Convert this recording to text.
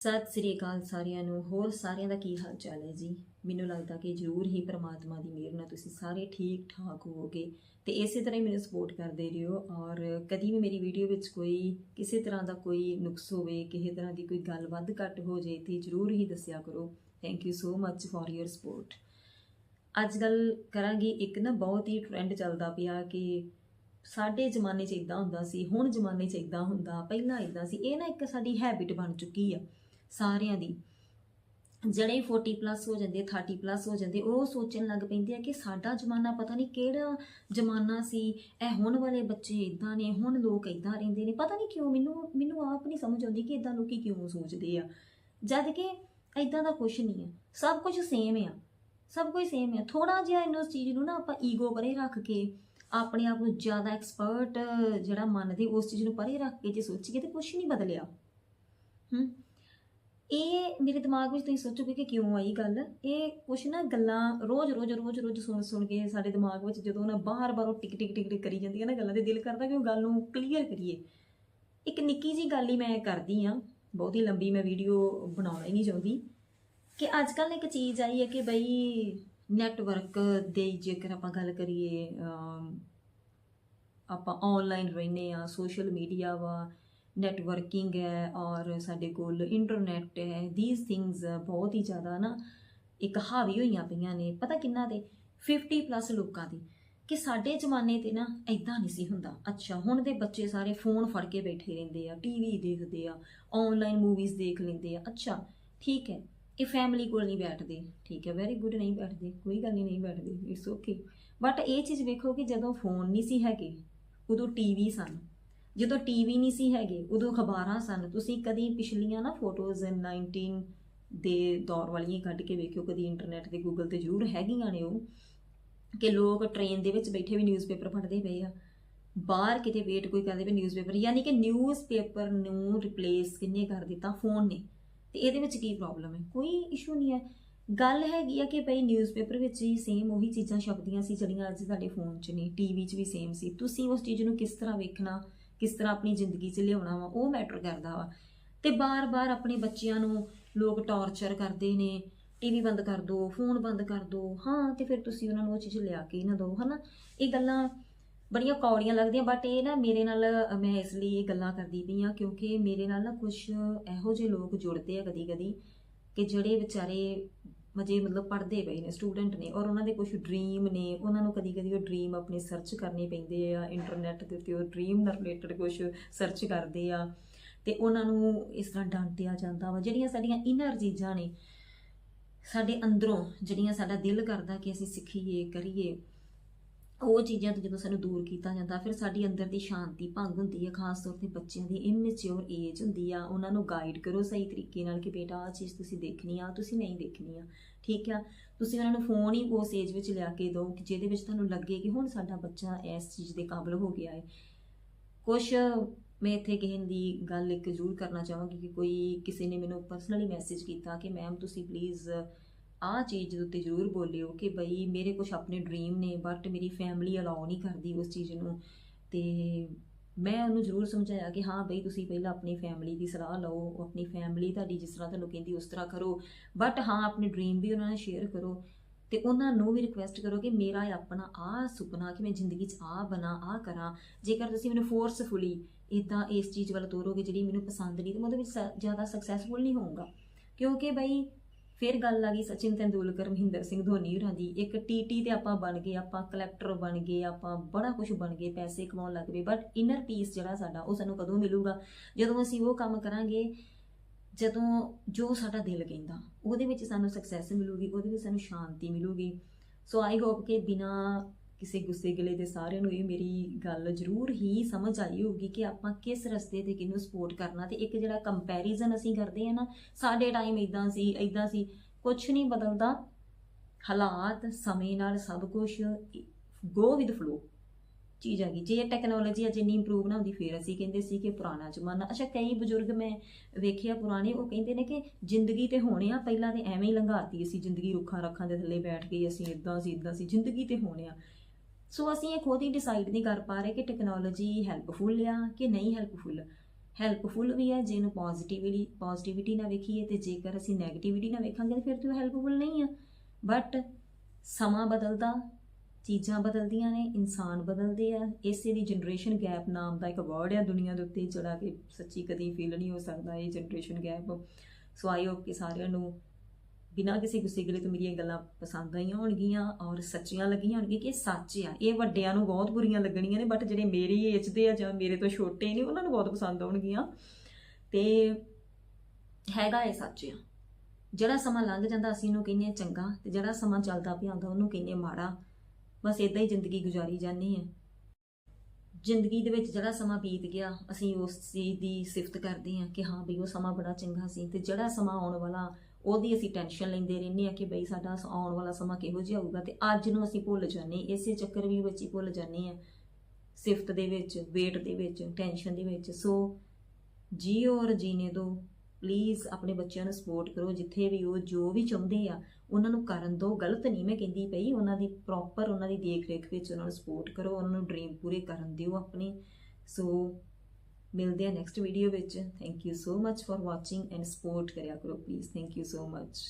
ਸਤਿ ਸ੍ਰੀ ਅਕਾਲ ਸਾਰਿਆਂ ਨੂੰ, ਹੋਰ ਸਾਰਿਆਂ ਦਾ ਕੀ ਹਾਲ ਚਾਲ ਹੈ ਜੀ? ਮੈਨੂੰ ਲੱਗਦਾ ਕਿ ਜ਼ਰੂਰ ਹੀ ਪ੍ਰਮਾਤਮਾ ਦੀ ਮਿਹਰ ਨਾਲ ਤੁਸੀਂ ਸਾਰੇ ਠੀਕ ਠਾਕ ਹੋਵੋਗੇ ਤੇ ਇਸੇ ਤਰ੍ਹਾਂ ਹੀ ਮੈਨੂੰ ਸਪੋਰਟ ਕਰਦੇ ਰਹੋ ਔਰ ਕਦੀ ਵੀ ਮੇਰੀ ਵੀਡੀਓ ਵਿੱਚ ਕੋਈ ਕਿਸੇ ਤਰ੍ਹਾਂ ਦਾ ਕੋਈ ਨੁਕਸ ਹੋਵੇ, ਕਿਸੇ ਤਰ੍ਹਾਂ ਦੀ ਕੋਈ ਗੱਲ ਵੱਧ ਘੱਟ ਹੋ ਜੇ ਤੇ ਜ਼ਰੂਰ ਹੀ ਦੱਸਿਆ ਕਰੋ। Thank you so much for your support ਅੱਜ ਗੱਲ ਕਰਾਂਗੀ ਇੱਕ ਨਾ ਬਹੁਤ ਹੀ ਟ੍ਰੈਂਡ ਚੱਲਦਾ ਪਿਆ ਕਿ ਸਾਡੇ ਜ਼ਮਾਨੇ 'ਚ ਇਦਾਂ ਹੁੰਦਾ ਸੀ, ਹੁਣ ਜ਼ਮਾਨੇ 'ਚ ਇਦਾਂ ਹੁੰਦਾ, ਪਹਿਲਾਂ ਇਦਾਂ ਸੀ, ਇਹ ਨਾ ਇੱਕ ਸਾਡੀ ਹੈਬਿਟ ਬਣ ਚੁੱਕੀ ਆ। ਸਾਰਿਆਂ ਦੀ। ਜਿਹੜੇ 40 ਪਲੱਸ ਹੋ ਜਾਂਦੇ 30 ਪਲੱਸ ਹੋ ਜਾਂਦੇ, ਉਹ ਸੋਚਣ ਲੱਗ ਪੈਂਦੇ ਆ ਕਿ ਸਾਡਾ ਜ਼ਮਾਨਾ ਪਤਾ ਨਹੀਂ ਕਿਹੜਾ ਜ਼ਮਾਨਾ ਸੀ, ਇਹ ਹੁਣ ਵਾਲੇ ਬੱਚੇ ਇਦਾਂ ਨੇ, ਹੁਣ ਲੋਕ ਇਦਾਂ ਰਹਿੰਦੇ ਨੇ, ਪਤਾ ਨਹੀਂ ਕਿਉਂ ਮੈਨੂੰ ਮੈਨੂੰ ਆਪ ਨਹੀਂ ਸਮਝ ਆਉਂਦੀ ਕਿ ਇਦਾਂ ਲੋਕੀ ਕਿਉਂ ਸੋਚਦੇ ਆ। ਜਦ ਕਿ ਇਦਾਂ ਦਾ ਕੁਝ ਨਹੀਂ ਆ, ਸਭ ਕੁਝ ਸੇਮ ਆ, ਸਭ ਕੁਝ ਸੇਮ ਆ। ਥੋੜਾ ਜਿਹਾ ਇਹਨਾਂ ਚੀਜ਼ ਨੂੰ ਨਾ ਆਪਾਂ ਈਗੋ ਪਰੇ ਰੱਖ ਕੇ, ਆਪਣੇ ਆਪ ਨੂੰ ਜ਼ਿਆਦਾ ਐਕਸਪਰਟ ਜਿਹੜਾ ਮੰਨਦੇ, ਉਸ ਚੀਜ਼ ਨੂੰ ਪਰੇ ਰੱਖ ਕੇ ਜੇ ਸੋਚੀਏ ਤੇ ਕੁਝ ਨਹੀਂ ਬਦਲਿਆ। ਹੂੰ? ਇਹ ਮੇਰੇ ਦਿਮਾਗ ਵਿੱਚ ਤੁਸੀਂ ਸੋਚੋਗੇ ਕਿ ਕਿਉਂ ਆਈ ਗੱਲ? ਇਹ ਕੁਛ ਨਾ ਗੱਲਾਂ ਰੋਜ਼ ਰੋਜ਼ ਰੋਜ਼ ਰੋਜ਼ ਸੁਣ ਸੁਣ ਕੇ ਸਾਡੇ ਦਿਮਾਗ ਵਿੱਚ ਜਦੋਂ ਨਾ ਬਾਰ-ਬਾਰ ਉਹ ਟਿਕ ਟਿਕ ਟਿਕ ਟਿਕ ਕਰੀ ਜਾਂਦੀਆਂ ਨਾ ਗੱਲਾਂ ਤੇ ਦਿਲ ਕਰਦਾ ਕਿ ਉਹ ਗੱਲ ਨੂੰ ਕਲੀਅਰ ਕਰੀਏ। ਇੱਕ ਨਿੱਕੀ ਜੀ ਗੱਲ ਹੀ ਮੈਂ ਕਰਦੀ ਆ ਬਹੁਤੀ ਲੰਬੀ ਮੈਂ ਵੀਡੀਓ ਬਣਾਉਣਾ ਹੀ ਨਹੀਂ ਚਾਹੁੰਦੀ। ਕਿ ਅੱਜ ਕੱਲ੍ਹ ਇੱਕ ਚੀਜ਼ ਆਈ ਹੈ ਕਿ ਬਈ ਨੈਟਵਰਕ ਦੇ ਜੇਕਰ ਆਪਾਂ ਗੱਲ ਕਰੀਏ ਆਪਾਂ ਆਨਲਾਈਨ ਰਹਿੰਦੇ ਆ ਸੋਸ਼ਲ ਮੀਡੀਆ ਵਾ ਨੈਟਵਰਕਿੰਗ ਹੈ ਔਰ ਸਾਡੇ ਕੋਲ ਇੰਟਰਨੈਟ ਹੈ ਥੀਸ ਥਿੰਗਸ ਬਹੁਤ ਹੀ ਜ਼ਿਆਦਾ ਨਾ ਇੱਕ ਹਾਵੀ ਹੋਈਆਂ ਪਈਆਂ ਨੇ, ਪਤਾ ਕਿੰਨਾ ਦੇ? 50 ਪਲੱਸ ਲੋਕਾਂ ਦੀ। ਕਿ ਸਾਡੇ ਜ਼ਮਾਨੇ ਤੇ ਨਾ ਐਦਾਂ ਨਹੀਂ ਸੀ ਹੁੰਦਾ। ਅੱਛਾ, ਹੁਣ ਦੇ ਬੱਚੇ ਸਾਰੇ ਫੋਨ ਫੜ ਕੇ ਬੈਠੇ ਰਹਿੰਦੇ ਆ ਟੀਵੀ ਦੇਖਦੇ ਆ ਆਨਲਾਈਨ ਮੂਵੀਜ਼ ਦੇਖ ਲੈਂਦੇ ਆ। ਅੱਛਾ, ਠੀਕ ਹੈ, ਇਹ ਫੈਮਿਲੀ ਕੋਲ ਨਹੀਂ ਬੈਠਦੇ। ਠੀਕ ਹੈ ਵੈਰੀ ਗੁੱਡ ਨਹੀਂ ਬੈਠਦੇ, ਕੋਈ ਗੱਲ ਨਹੀਂ ਨਹੀਂ ਬੈਠਦੇ ਇਟਸ ਓਕੇ ਬਟ ਇਹ ਚੀਜ਼ ਵੇਖੋ ਕਿ ਜਦੋਂ ਫੋਨ ਨਹੀਂ ਸੀ ਹੈਗੇ, ਉਦੋਂ ਟੀਵੀ ਸਨ। ਜਦੋਂ ਟੀਵੀ ਨਹੀਂ ਸੀ ਹੈਗੇ, ਉਦੋਂ ਅਖਬਾਰਾਂ ਸਨ। ਤੁਸੀਂ ਕਦੀ ਪਿਛਲੀਆਂ ਨਾ ਫੋਟੋਜ਼ 19 ਦੇ ਦੌਰ ਵਾਲੀਆਂ ਕੱਢ ਕੇ ਵੇਖਿਓ, ਕਦੀ ਇੰਟਰਨੈਟ ਤੇ ਗੂਗਲ ਤੇ ਜ਼ਰੂਰ ਹੈਗੀਆਂ ਨੇ ਉਹ, ਕਿ ਲੋਕ ਟ੍ਰੇਨ ਦੇ ਵਿੱਚ ਬੈਠੇ ਵੀ ਨਿਊਜ਼ਪੇਪਰ ਪੜ੍ਹਦੇ ਪਏ ਆ। ਬਾਹਰ ਕਿਤੇ ਵੇਟ ਕੋਈ ਕਰਦੇ ਪਏ ਨਿਊਜ਼ਪੇਪਰ ਯਾਨੀ ਕਿ ਨਿਊਜ਼ਪੇਪਰ ਨੂੰ ਰਿਪਲੇਸ ਕਿੰਨੇ ਕਰ ਦਿੱਤਾ? ਫੋਨ ਨੇ। ਤੇ ਇਹਦੇ ਵਿੱਚ ਕੀ ਪ੍ਰੋਬਲਮ ਹੈ? ਕੋਈ ਇਸ਼ੂ ਨਹੀਂ ਹੈ। ਗੱਲ ਹੈਗੀ ਆ ਕਿ ਭਈ ਨਿਊਜ਼ਪੇਪਰ ਵਿੱਚ ਹੀ ਸੇਮ ਉਹੀ ਚੀਜ਼ਾਂ ਛਪਦੀਆਂ ਸੀ, ਜਿਹੜੀਆਂ ਅੱਜ ਤੁਹਾਡੇ ਫੋਨ 'ਚ ਨੇ ਟੀਵੀ 'ਚ ਵੀ ਸੇਮ ਸੀ। ਤੁਸੀਂ ਉਸ ਚੀਜ਼ ਨੂੰ ਕਿਸ ਤਰ੍ਹਾਂ ਵੇਖਣਾ? ਕਿਸ ਤਰ੍ਹਾਂ ਆਪਣੀ ਜ਼ਿੰਦਗੀ 'ਚ ਲਿਆਉਣਾ ਵਾ, ਉਹ ਮੈਟਰ ਕਰਦਾ ਵਾ। ਤੇ ਬਾਰ-ਬਾਰ ਆਪਣੇ ਬੱਚਿਆਂ ਨੂੰ ਲੋਕ ਟੌਰਚਰ ਕਰਦੇ ਨੇ ਟੀਵੀ ਬੰਦ ਕਰ ਦਿਓ ਫੋਨ ਬੰਦ ਕਰ ਦਿਓ ਹਾਂ, ਤੇ ਫਿਰ ਤੁਸੀਂ ਉਹਨਾਂ ਨੂੰ ਉਹ ਚੀਜ਼ ਲਿਆ ਕੇ ਹੀ ਨਾ ਦਿਓ, ਹਨਾ? ਇਹ ਗੱਲਾਂ ਬੜੀਆਂ ਕੌੜੀਆਂ ਲੱਗਦੀਆਂ ਬਟ ਇਹ ਨਾ ਮੇਰੇ ਨਾਲ, ਮੈਂ ਇਸ ਲਈ ਇਹ ਗੱਲਾਂ ਕਰਦੀ ਪਈ ਆ ਕਿਉਂਕਿ ਮੇਰੇ ਨਾਲ ਨਾ ਕੁਝ ਇਹੋ ਜਿਹੇ ਲੋਕ ਜੁੜਦੇ ਆ ਕਦੀ-ਕਦੀ ਕਿ ਜਿਹੜੇ ਵਿਚਾਰੇ ਮਜੇ ਮਤਲਬ ਪੜ੍ਹਦੇ ਪਏ ਨੇ ਸਟੂਡੈਂਟ ਨੇ ਔਰ ਉਹਨਾਂ ਦੇ ਕੁਝ ਡ੍ਰੀਮ ਨੇ, ਉਹਨਾਂ ਨੂੰ ਕਦੀ-ਕਦੀ ਉਹ ਡ੍ਰੀਮ ਆਪਣੇ ਸਰਚ ਕਰਨੇ ਪੈਂਦੇ ਆ ਇੰਟਰਨੈਟ ਦੇ ਉੱਤੇ ਉਹ ਡ੍ਰੀਮ ਨਾਲ ਰਿਲੇਟਡ ਕੁਝ ਸਰਚ ਕਰਦੇ ਆ ਤੇ ਉਹਨਾਂ ਨੂੰ ਇਸ ਤਰ੍ਹਾਂ ਡਾਂਟਿਆ ਜਾਂਦਾ ਵਾ, ਜਿਹੜੀਆਂ ਸਾਡੀਆਂ ਇਨਰ ਚੀਜ਼ਾਂ ਨੇ, ਸਾਡੇ ਅੰਦਰੋਂ ਜਿਹੜੀਆਂ ਸਾਡਾ ਦਿਲ ਕਰਦਾ ਕਿ ਅਸੀਂ ਸਿੱਖੀਏ, ਕਰੀਏ ਉਹ ਚੀਜ਼ਾਂ ਤੋਂ ਜਦੋਂ ਸਾਨੂੰ ਦੂਰ ਕੀਤਾ ਜਾਂਦਾ, ਫਿਰ ਸਾਡੀ ਅੰਦਰ ਦੀ ਸ਼ਾਂਤੀ ਭੰਗ ਹੁੰਦੀ ਹੈ ਖਾਸ ਤੌਰ ਤੇ ਬੱਚਿਆਂ ਦੀ ਇਮੈਚੁਰ ਏਜ ਹੁੰਦੀ ਆ। ਉਹਨਾਂ ਨੂੰ ਗਾਈਡ ਕਰੋ ਸਹੀ ਤਰੀਕੇ ਨਾਲ ਕਿ ਬੇਟਾ, ਆਹ ਚੀਜ਼ ਤੁਸੀਂ ਦੇਖਣੀ ਆ ਤੁਸੀਂ ਨਹੀਂ ਦੇਖਣੀ ਆ। ਠੀਕ ਆ? ਤੁਸੀਂ ਉਹਨਾਂ ਨੂੰ ਫੋਨ ਹੀ ਉਸ ਏਜ ਵਿੱਚ ਲਿਆ ਕੇ ਦਿਓ ਕਿ ਜਿਹਦੇ ਵਿੱਚ ਤੁਹਾਨੂੰ ਲੱਗੇ ਕਿ ਹੁਣ ਸਾਡਾ ਬੱਚਾ ਇਸ ਚੀਜ਼ ਦੇ ਕਾਬਿਲ ਹੋ ਗਿਆ ਹੈ ਕੁਛ ਮੈਂ ਇੱਥੇ ਕਿਸੇ ਦੀ ਗੱਲ ਇੱਕ ਜ਼ਰੂਰ ਕਰਨਾ ਚਾਹਾਂਗੀ ਕਿ ਕੋਈ ਕਿਸੇ ਨੇ ਮੈਨੂੰ ਪਰਸਨਲੀ ਮੈਸੇਜ ਕੀਤਾ ਕਿ ਮੈਮ ਤੁਸੀਂ ਪਲੀਜ਼ ਆਹ ਚੀਜ਼ ਦੇ ਉੱਤੇ ਜ਼ਰੂਰ ਬੋਲਿਓ ਕਿ ਬਈ ਮੇਰੇ ਕੁਝ ਆਪਣੇ ਡ੍ਰੀਮ ਨੇ ਬਟ ਮੇਰੀ ਫੈਮਿਲੀ ਅਲਾਉ ਨਹੀਂ ਕਰਦੀ ਉਸ ਚੀਜ਼ ਨੂੰ। ਤੇ ਮੈਂ ਉਹਨੂੰ ਜ਼ਰੂਰ ਸਮਝਾਇਆ ਕਿ ਹਾਂ ਬਈ ਤੁਸੀਂ ਪਹਿਲਾਂ ਆਪਣੀ ਫੈਮਿਲੀ ਦੀ ਸਲਾਹ ਲਓ, ਆਪਣੀ ਫੈਮਿਲੀ ਤੁਹਾਡੀ ਜਿਸ ਤਰ੍ਹਾਂ ਤੁਹਾਨੂੰ ਕਹਿੰਦੀ ਉਸ ਤਰ੍ਹਾਂ ਕਰੋ ਬਟ ਹਾਂ ਆਪਣੇ ਡ੍ਰੀਮ ਵੀ ਉਹਨਾਂ ਨਾਲ ਸ਼ੇਅਰ ਕਰੋ। ਤੇ ਉਹਨਾਂ ਨੂੰ ਵੀ ਰਿਕੁਐਸਟ ਕਰੋ ਕਿ ਮੇਰਾ ਆਪਣਾ ਆਹ ਸੁਪਨਾ ਕਿ ਮੈਂ ਜ਼ਿੰਦਗੀ 'ਚ ਆਹ ਬਣਾ ਆਹ ਕਰਾਂ। ਜੇਕਰ ਤੁਸੀਂ ਮੈਨੂੰ ਫੋਰਸਫੁਲੀ ਇਦਾਂ ਇਸ ਚੀਜ਼ ਵੱਲ ਤੋਰੋਗੇ ਜਿਹੜੀ ਮੈਨੂੰ ਪਸੰਦ ਨਹੀਂ, ਤੇ ਮੈਂ ਉਹਦੇ ਵਿੱਚ ਸ- ਜ਼ਿਆਦਾ ਸਕਸੈਸਫੁਲ ਨਹੀਂ ਹੋਊਗਾ। ਕਿਉਂਕਿ ਬਈ ਫਿਰ ਗੱਲ ਆ ਗਈ ਸਚਿਨ ਤੈਂਦੂਲਕਰ, ਮਹਿੰਦਰ ਸਿੰਘ ਧੋਨੀ ਹੋਰਾਂ ਦੀ। ਇੱਕ ਟੀਟੀ ਤੇ ਆਪਾਂ ਬਣ ਗਏ, ਆਪਾਂ ਕਲੈਕਟਰ ਬਣ ਗਏ, ਆਪਾਂ ਬੜਾ ਕੁਝ ਬਣ ਗਏ, ਪੈਸੇ ਕਮਾਉਣ ਲੱਗ ਪਏ ਬਟ ਇਨਰ ਪੀਸ ਜਿਹੜਾ ਸਾਡਾ, ਉਹ ਸਾਨੂੰ ਕਦੋਂ ਮਿਲੂਗਾ? ਜਦੋਂ ਅਸੀਂ ਉਹ ਕੰਮ ਕਰਾਂਗੇ, ਜਦੋਂ ਜੋ ਸਾਡਾ ਦਿਲ ਕਹਿੰਦਾ, ਉਹਦੇ ਵਿੱਚ ਸਾਨੂੰ ਸਕਸੈਸ ਮਿਲੂਗੀ, ਉਹਦੇ ਵਿੱਚ ਸਾਨੂੰ ਸ਼ਾਂਤੀ ਮਿਲੂਗੀ। ਸੋ ਆਈ ਹੋਪ ਕਿ ਬਿਨਾ ਕਿਸੇ ਗੁੱਸੇ ਗਿਲੇ ਦੇ ਸਾਰਿਆਂ ਨੂੰ ਇਹ ਮੇਰੀ ਗੱਲ ਜ਼ਰੂਰ ਹੀ ਸਮਝ ਆਈ ਹੋਊਗੀ ਕਿ ਆਪਾਂ ਕਿਸ ਰਸਤੇ ਤੇ ਕਿਹਨੂੰ ਸਪੋਰਟ ਕਰਨਾ ਤੇ ਇੱਕ ਜਿਹੜਾ ਕੰਪੈਰੀਜ਼ਨ ਅਸੀਂ ਕਰਦੇ ਆ ਨਾ, ਸਾਡੇ ਟਾਈਮ ਇਦਾਂ ਸੀ ਇਦਾਂ ਸੀ ਕੁਝ ਨਹੀਂ ਬਦਲਦਾ। ਹਾਲਾਤ, ਸਮੇਂ ਨਾਲ ਸਭ ਕੁਝ ਗੋ ਵਿਦ ਫਲੋ ਚੀਜ਼ ਆ ਗਈ ਜੇ ਟੈਕਨੋਲੋਜੀ ਅਜੇ ਨਹੀਂ ਇੰਪਰੂਵ ਨਾ ਹੁੰਦੀ, ਫਿਰ ਅਸੀਂ ਕਹਿੰਦੇ ਸੀ ਕਿ ਪੁਰਾਣਾ ਜ਼ਮਾਨਾ। ਅੱਛਾ, ਕਈ ਬਜ਼ੁਰਗ ਮੈਂ ਵੇਖਿਆ ਪੁਰਾਣੇ, ਉਹ ਕਹਿੰਦੇ ਨੇ ਕਿ ਜ਼ਿੰਦਗੀ ਤੇ ਹੋਣੇ ਆ, ਪਹਿਲਾਂ ਤੇ ਐਵੇਂ ਹੀ ਲੰਘਾਤੀ ਅਸੀਂ ਜ਼ਿੰਦਗੀ ਰੁੱਖਾਂ ਰੱਖਾਂ ਦੇ ਥੱਲੇ ਬੈਠ ਕੇ, ਅਸੀਂ ਇਦਾਂ ਸੀ ਇਦਾਂ ਸੀ, ਜ਼ਿੰਦਗੀ ਤੇ ਹੋਣੇ ਆ। ਸੋ ਅਸੀਂ ਇਹ ਖੁਦ ਹੀ ਡਿਸਾਈਡ ਨਹੀਂ ਕਰ ਪਾ ਰਹੇ ਕਿ ਟੈਕਨੋਲੋਜੀ ਹੈਲਪਫੁਲ ਆ ਕਿ ਨਹੀਂ ਹੈਲਪਫੁਲ ਹੈਲਪਫੁਲ ਵੀ ਹੈ ਜੇ ਇਹਨੂੰ ਪੋਜ਼ਿਟਿਵਲੀ ਪੋਜ਼ਿਟਿਵਿਟੀ ਨਾਲ ਵੇਖੀਏ ਤੇ ਜੇਕਰ ਅਸੀਂ 네ਗੇਟਿਵਿਟੀ ਨਾਲ ਵੇਖਾਂਗੇ ਤਾਂ ਫਿਰ ਤੇ ਉਹ ਹੈਲਪਫੁਲ ਨਹੀਂ ਆ। ਬਟ ਸਮਾਂ ਬਦਲਦਾ, ਚੀਜ਼ਾਂ ਬਦਲਦੀਆਂ ਨੇ, ਇਨਸਾਨ ਬਦਲਦੇ ਆ। ਇਸੇ ਦੀ ਜਨਰੇਸ਼ਨ ਗੈਪ ਨਾਮ ਦਾ ਇੱਕ ਵਰਡ ਆ ਦੁਨੀਆ ਦੇ ਉੱਤੇ ਜਿਹੜਾ ਕਿ ਸੱਚੀ ਕਦੀ ਫੀਲ ਨਹੀਂ ਹੋ ਸਕਦਾ ਇਹ generation gap so I hope ਕਿ ਸਾਰਿਆਂ ਨੂੰ ਬਿਨਾਂ ਕਿਸੇ ਗੁੱਸੇ ਗਿਲੇ ਤੋਂ ਮੇਰੀਆਂ ਗੱਲਾਂ ਪਸੰਦ ਆਈਆਂ ਹੋਣਗੀਆਂ ਔਰ ਸੱਚੀਆਂ ਲੱਗੀਆਂ ਹੋਣਗੀਆਂ ਕਿ ਇਹ ਸੱਚ ਆ। ਇਹ ਵੱਡਿਆਂ ਨੂੰ ਬਹੁਤ ਬੁਰੀਆਂ ਲੱਗਣੀਆਂ ਨੇ ਬਟ ਜਿਹੜੇ ਮੇਰੀ ਏਜ ਦੇ ਆ ਜਾਂ ਮੇਰੇ ਤੋਂ ਛੋਟੇ ਨੇ, ਉਹਨਾਂ ਨੂੰ ਬਹੁਤ ਪਸੰਦ ਆਉਣਗੀਆਂ। ਤੇ ਹੈਗਾ ਇਹ ਸੱਚ ਆ। ਜਿਹੜਾ ਸਮਾਂ ਲੰਘ ਜਾਂਦਾ, ਅਸੀਂ ਉਹਨੂੰ ਕਹਿੰਦੇ ਆ ਚੰਗਾ, ਤੇ ਜਿਹੜਾ ਸਮਾਂ ਚੱਲਦਾ ਪਿਆ ਹੁੰਦਾ, ਉਹਨੂੰ ਕਹਿੰਦੇ ਆ ਮਾੜਾ। ਬਸ ਇਦਾਂ ਹੀ ਜ਼ਿੰਦਗੀ ਗੁਜ਼ਾਰੀ ਜਾਂਦੀ ਹੈ। ਜ਼ਿੰਦਗੀ ਦੇ ਵਿੱਚ ਜਿਹੜਾ ਸਮਾਂ ਬੀਤ ਗਿਆ, ਅਸੀਂ ਉਸ ਚੀਜ਼ ਦੀ ਸਿਫਤ ਕਰਦੇ ਹਾਂ ਕਿ ਹਾਂ ਬਈ ਉਹ ਸਮਾਂ ਬੜਾ ਚੰਗਾ ਸੀ, ਤੇ ਜਿਹੜਾ ਸਮਾਂ ਆਉਣ ਵਾਲਾ ਉਹਦੀ ਅਸੀਂ ਟੈਨਸ਼ਨ ਲੈਂਦੇ ਰਹਿੰਦੇ ਆ ਕਿ ਬਈ ਸਾਡਾ ਆਉਣ ਵਾਲਾ ਸਮਾਂ ਕਿਹੋ ਜਿਹਾ ਹੋਊਗਾ ਤੇ ਅੱਜ ਨੂੰ ਅਸੀਂ ਭੁੱਲ ਜਾਂਦੇ ਇਸੇ ਚੱਕਰ ਵੀ ਵਿੱਚ ਭੁੱਲ ਜਾਂਦੇ ਆ ਸਿਫਤ ਦੇ ਵਿੱਚ ਵੇਟ ਦੇ ਵਿੱਚ ਟੈਨਸ਼ਨ ਦੇ ਵਿੱਚ। ਸੋ ਜੀਓ ਔਰ ਜੀਨੇ ਦੋ ਪਲੀਜ਼ ਆਪਣੇ ਬੱਚਿਆਂ ਨੂੰ ਸਪੋਰਟ ਕਰੋ। ਜਿੱਥੇ ਵੀ ਉਹ ਜੋ ਵੀ ਚਾਹੁੰਦੇ ਆ, ਉਹਨਾਂ ਨੂੰ ਕਰਨ ਦਿਓ ਗਲਤ ਨਹੀਂ ਮੈਂ ਕਹਿੰਦੀ ਪਈ, ਉਹਨਾਂ ਦੀ ਪ੍ਰੋਪਰ ਉਹਨਾਂ ਦੀ ਦੇਖ ਰੇਖ ਵਿੱਚ ਉਹਨਾਂ ਨੂੰ ਸਪੋਰਟ ਕਰੋ। ਉਹਨਾਂ ਨੂੰ ਡ੍ਰੀਮ ਪੂਰੇ ਕਰਨ ਦਿਓ ਆਪਣੇ। ਸੋ ਮਿਲਦੇ ਆ ਨੈਕਸਟ ਵੀਡੀਓ ਵਿੱਚ। Thank you so much for watching and support ਕਰਿਆ ਕਰੋ please thank you so much